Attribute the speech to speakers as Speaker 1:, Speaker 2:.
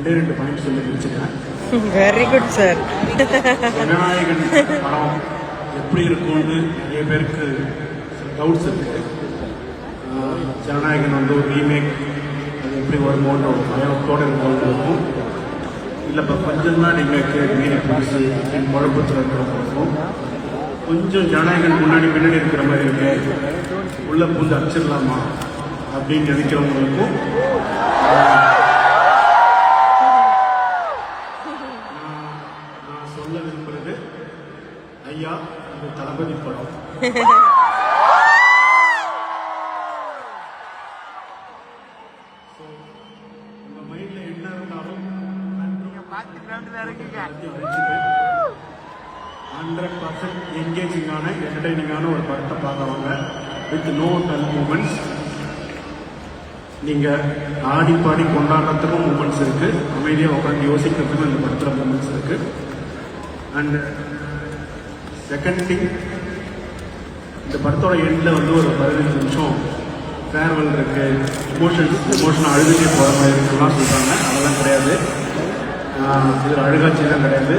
Speaker 1: ரெண்டே ரெண்டு பாயிண்ட் சொல்லி முடிச்சுக்கிறேன்
Speaker 2: வெரி குட் சார்
Speaker 1: ஜனநாயகன் படம் எப்படி இருக்கும்னு நிறைய பேருக்கு டவுட்ஸ் இருக்கு. ஜனநாயகன் வந்து ஒரு ரீமேக் அது எப்படி வருமோன்ற ஒரு பயத்தோடு இருக்கிறவங்களுக்கும் இல்லை இப்போ கொஞ்சம் தான் ரீமேக்கு மீறி புதுசு அப்படின்னு குழப்பத்தில் இருக்கிறவங்களுக்கும் கொஞ்சம் ஜனநாயகன் முன்னாடி பின்னாடி இருக்கிற மாதிரி இருக்கு. உள்ள புந்து அடிச்சிடலாமா அப்படின்னு நினைக்கிறவங்களுக்கும் விரும்புறது ஐயா இது தளபதி படம். ஹண்ட்ரட் பர்சன்ட் என்கேஜிங்கான என்டர்டைனிங்கான ஒரு படத்தை பார்க்கவாங்க வித் நோ டல் மூமெண்ட்ஸ் நீங்க ஆடி பாடி கொண்டாடுறதுக்கும் மூமெண்ட்ஸ் இருக்கு. அமைதியாக உட்காந்து யோசிக்கிறதுக்கும் இந்த படத்தில் மூமெண்ட்ஸ் இருக்கு. அண்ட் செகண்ட் திங் இந்த படத்தோட எண்டில் வந்து ஒரு பதினஞ்சு நிமிஷம் ஃபேர்வெல் இருக்கு. இமோஷன்ஸ் இமோஷன் அழுதுகிட்டே போகிற மாதிரி இருக்குலாம் சொல்கிறாங்க அதெல்லாம் கிடையாது. இதில் அழுகாட்சியெல்லாம் கிடையாது.